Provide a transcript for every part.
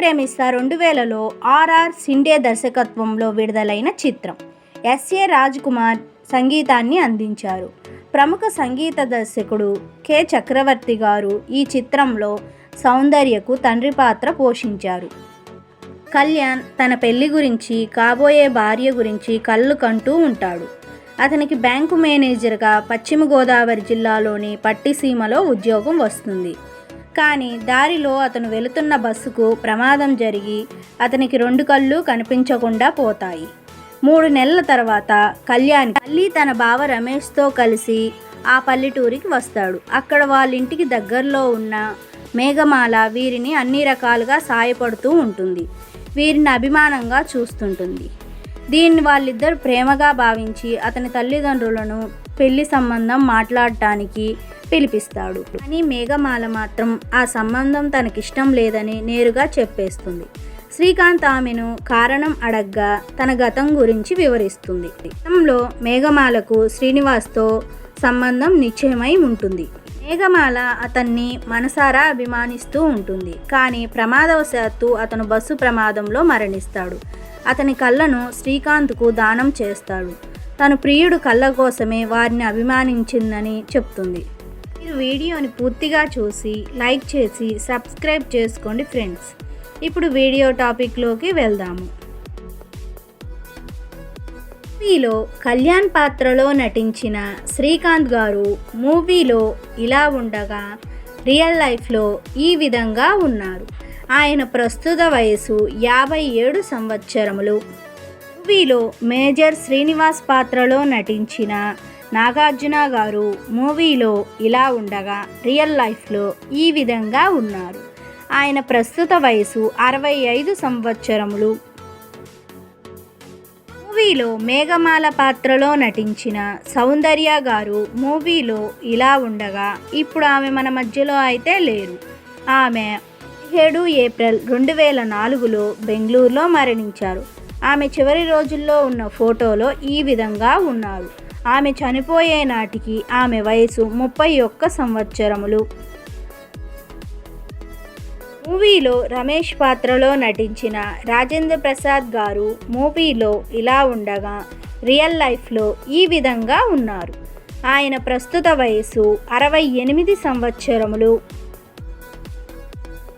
ప్రేమిస్తా రెండు వేలలో ఆర్ఆర్ సిండే దర్శకత్వంలో విడుదలైన చిత్రం. ఎస్ఏ రాజ్ కుమార్ సంగీతాన్ని అందించారు. ప్రముఖ సంగీత దర్శకుడు కె. చక్రవర్తి గారు ఈ చిత్రంలో సౌందర్యకు తండ్రి పాత్ర పోషించారు. కళ్యాణ్ తన పెళ్ళి గురించి కాబోయే భార్య గురించి కళ్ళు కంటూ ఉంటాడు. అతనికి బ్యాంకు మేనేజర్గా పశ్చిమ గోదావరి జిల్లాలోని పట్టిసీమలో ఉద్యోగం వస్తుంది. కానీ దారిలో అతను వెళుతున్న బస్సుకు ప్రమాదం జరిగి అతనికి రెండు కళ్ళు కనిపించకుండా పోతాయి. మూడు నెలల తర్వాత కళ్యాణ్ మళ్ళీ తన బావ రమేష్తో కలిసి ఆ పల్లెటూరికి వస్తాడు. అక్కడ వాళ్ళ ఇంటికి దగ్గరలో ఉన్న మేఘమాల వీరిని అన్ని రకాలుగా సాయపడుతూ ఉంటుంది. వీరిని అభిమానంగా చూస్తుంటుంది. దీన్ని వాళ్ళిద్దరు ప్రేమగా భావించి అతని తల్లిదండ్రులను పెళ్ళి సంబంధం మాట్లాడటానికి పిలిపిస్తాడు. కానీ మేఘమాల మాత్రం ఆ సంబంధం తనకిష్టం లేదని నేరుగా చెప్పేస్తుంది. శ్రీకాంత్ ఆమెను కారణం అడగ్గా తన గతం గురించి వివరిస్తుంది. గతంలో మేఘమాలకు శ్రీనివాస్తో సంబంధం నిశ్చయమై ఉంటుంది. మేఘమాల అతన్ని మనసారా అభిమానిస్తూ ఉంటుంది. కానీ ప్రమాదవశాత్తు అతను బస్సు ప్రమాదంలో మరణిస్తాడు. అతని కళ్ళను శ్రీకాంత్కు దానం చేస్తాడు. తన ప్రియుడు కళ్ళ కోసమే వారిని అభిమానించిందని చెప్తుంది. మీరు వీడియోని పూర్తిగా చూసి లైక్ చేసి సబ్స్క్రైబ్ చేసుకోండి ఫ్రెండ్స్. ఇప్పుడు వీడియో టాపిక్లోకి వెళ్దాము. మూవీలో కళ్యాణ్ పాత్రలో నటించిన శ్రీకాంత్ గారు మూవీలో ఇలా ఉండగా రియల్ లైఫ్లో ఈ విధంగా ఉన్నారు. ఆయన ప్రస్తుత వయసు యాభై ఏడు సంవత్సరములు. మూవీలో మేజర్ శ్రీనివాస్ పాత్రలో నటించిన నాగార్జున గారు మూవీలో ఇలా ఉండగా రియల్ లైఫ్లో ఈ విధంగా ఉన్నారు. ఆయన ప్రస్తుత వయసు అరవై ఐదు సంవత్సరములు. మూవీలో మేఘమాల పాత్రలో నటించిన సౌందర్య గారు మూవీలో ఇలా ఉండగా ఇప్పుడు ఆమె మన మధ్యలో అయితే లేరు. ఆమె పదిహేడు ఏప్రిల్ రెండు వేల నాలుగులో బెంగళూరులో మరణించారు. ఆమె చివరి రోజుల్లో ఉన్న ఫోటోలో ఈ విధంగా ఉన్నారు. ఆమె చనిపోయే నాటికి ఆమె వయసు ముప్పై ఒక్క సంవత్సరములు. మూవీలో రమేష్ పాత్రలో నటించిన రాజేంద్ర ప్రసాద్ గారు మూవీలో ఇలా ఉండగా రియల్ లైఫ్లో ఈ విధంగా ఉన్నారు. ఆయన ప్రస్తుత వయసు అరవై ఎనిమిది సంవత్సరములు.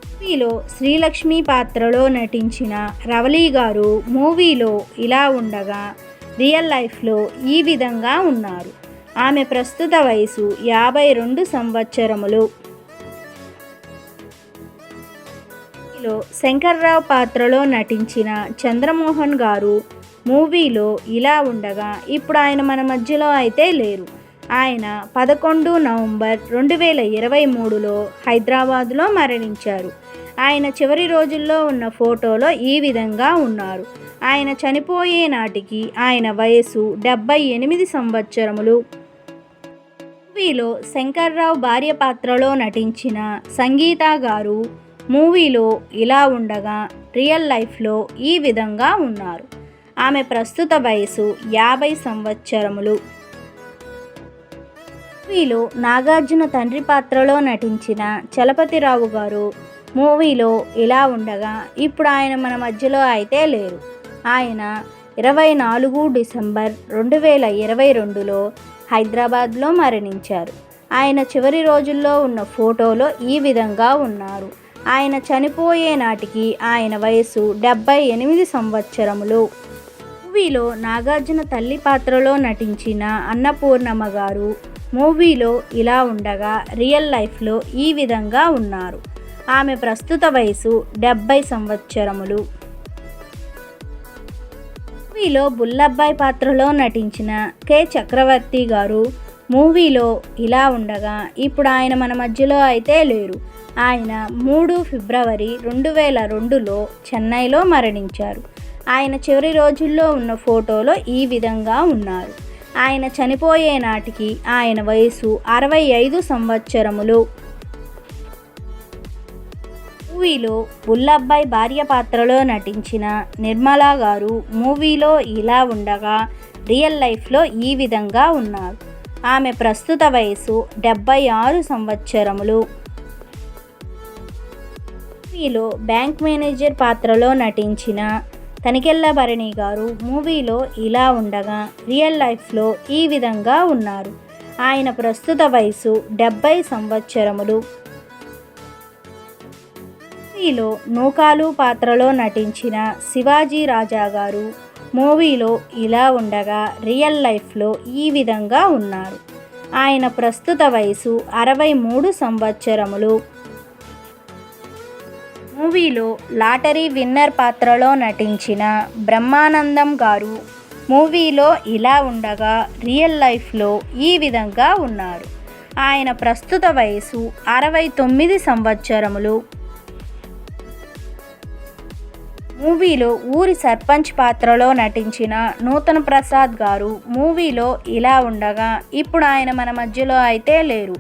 మూవీలో శ్రీలక్ష్మి పాత్రలో నటించిన రవళి గారు మూవీలో ఇలా ఉండగా రియల్ లైఫ్లో ఈ విధంగా ఉన్నారు. ఆమె ప్రస్తుత వయసు యాభై రెండు సంవత్సరములు శంకర్రావు పాత్రలో నటించిన చంద్రమోహన్ గారు మూవీలో ఇలా ఉండగా ఇప్పుడు ఆయన మన మధ్యలో అయితే లేరు. ఆయన పదకొండు నవంబర్ రెండు వేల ఇరవై మూడులో హైదరాబాదులో మరణించారు. ఆయన చివరి రోజుల్లో ఉన్న ఫోటోలో ఈ విధంగా ఉన్నారు. ఆయన చనిపోయే నాటికి ఆయన వయసు డెబ్బై ఎనిమిది సంవత్సరములు. మూవీలో శంకర్రావు భార్య పాత్రలో నటించిన సంగీత గారు మూవీలో ఇలా ఉండగా రియల్ లైఫ్లో ఈ విధంగా ఉన్నారు. ఆమె ప్రస్తుత వయసు యాభై సంవత్సరములు. మూవీలో నాగార్జున తండ్రి పాత్రలో నటించిన చలపతిరావు గారు మూవీలో ఇలా ఉండగా ఇప్పుడు ఆయన మన మధ్యలో అయితే లేరు. ఆయన ఇరవై నాలుగు డిసెంబర్ రెండు వేల ఇరవై రెండులో హైదరాబాద్లో మరణించారు. ఆయన చివరి రోజుల్లో ఉన్న ఫోటోలో ఈ విధంగా ఉన్నారు. ఆయన చనిపోయే నాటికి ఆయన వయసు డెబ్బై ఎనిమిది సంవత్సరములు. మూవీలో నాగార్జున తల్లి పాత్రలో నటించిన అన్నపూర్ణమ్మ గారు మూవీలో ఇలా ఉండగా రియల్ లైఫ్లో ఈ విధంగా ఉన్నారు. ఆమె ప్రస్తుత వయసు డెబ్బై సంవత్సరములు. మూవీలో బుల్లబ్బాయి పాత్రలో నటించిన కె. చక్రవర్తి గారు మూవీలో ఇలా ఉండగా ఇప్పుడు ఆయన మన మధ్యలో అయితే లేరు. ఆయన మూడు ఫిబ్రవరి రెండు వేల రెండులో చెన్నైలో మరణించారు. ఆయన చివరి రోజుల్లో ఉన్న ఫోటోలో ఈ విధంగా ఉన్నారు. ఆయన చనిపోయే నాటికి ఆయన వయసు అరవై ఐదు సంవత్సరములు. మూవీలో బుల్లబ్బాయి భార్య పాత్రలో నటించిన నిర్మలా గారు మూవీలో ఇలా ఉండగా రియల్ లైఫ్లో ఈ విధంగా ఉన్నారు. ఆమె ప్రస్తుత వయసు డెబ్బై ఆరు సంవత్సరములు. మూవీలో బ్యాంక్ మేనేజర్ పాత్రలో నటించిన తనికెళ్ళ భరణి గారు మూవీలో ఇలా ఉండగా రియల్ లైఫ్లో ఈ విధంగా ఉన్నారు. ఆయన ప్రస్తుత వయసు డెబ్బై సంవత్సరములు. మూవీలో నూకాలు పాత్రలో నటించిన శివాజీ రాజా గారు మూవీలో ఇలా ఉండగా రియల్ లైఫ్లో ఈ విధంగా ఉన్నారు. ఆయన ప్రస్తుత వయసు అరవై మూడు సంవత్సరములు. మూవీలో లాటరీ విన్నర్ పాత్రలో నటించిన బ్రహ్మానందం గారు మూవీలో ఇలా ఉండగా రియల్ లైఫ్లో ఈ విధంగా ఉన్నారు. ఆయన ప్రస్తుత వయసు అరవై తొమ్మిది సంవత్సరములు. మూవీలో ఊరి సర్పంచ్ పాత్రలో నటించిన నూతన ప్రసాద్ గారు మూవీలో ఇలా ఉండగా ఇప్పుడు ఆయన మన మధ్యలో అయితే లేరు.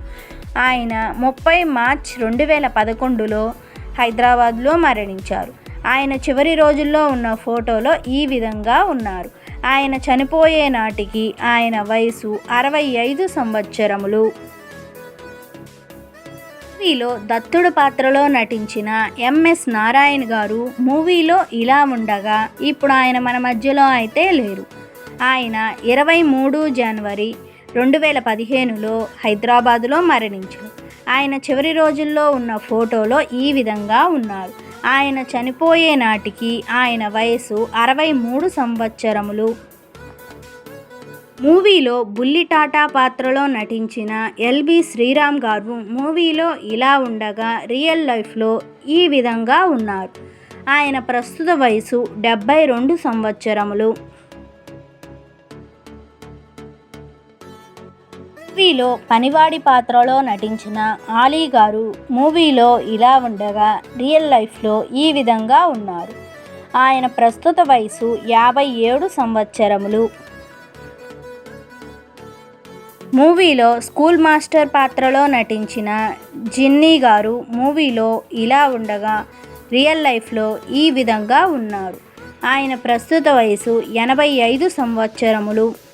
ఆయన ముప్పై మార్చ్ రెండు వేల పదకొండులో హైదరాబాద్లో మరణించారు. ఆయన చివరి రోజుల్లో ఉన్న ఫోటోలో ఈ విధంగా ఉన్నారు. ఆయన చనిపోయే నాటికి ఆయన వయసు అరవై ఐదు సంవత్సరములు. మూవీలో దత్తుడు పాత్రలో నటించిన ఎంఎస్ నారాయణ్ గారు మూవీలో ఇలా ఉండగా ఇప్పుడు ఆయన మన మధ్యలో అయితే లేరు. ఆయన ఇరవై మూడు జనవరి రెండు వేల పదిహేనులో హైదరాబాదులో మరణించారు. ఆయన చివరి రోజుల్లో ఉన్న ఫోటోలో ఈ విధంగా ఉన్నారు. ఆయన చనిపోయే నాటికి ఆయన వయసు అరవై మూడు సంవత్సరములు. మూవీలో బుల్లి టాటా పాత్రలో నటించిన ఎల్బి శ్రీరామ్ గారు మూవీలో ఇలా ఉండగా రియల్ లైఫ్లో ఈ విధంగా ఉన్నారు. ఆయన ప్రస్తుత వయసు డెబ్బై రెండు సంవత్సరములు. మూవీలో పనివాడి పాత్రలో నటించిన ఆలీ గారు మూవీలో ఇలా ఉండగా రియల్ లైఫ్లో ఈ విధంగా ఉన్నారు. ఆయన ప్రస్తుత వయసు యాభై ఏడు సంవత్సరములు. మూవీలో స్కూల్ మాస్టర్ పాత్రలో నటించిన జిన్నీ గారు మూవీలో ఇలా ఉండగా రియల్ లైఫ్లో ఈ విధంగా ఉన్నారు. ఆయన ప్రస్తుత వయసు ఎనభై ఐదు సంవత్సరములు.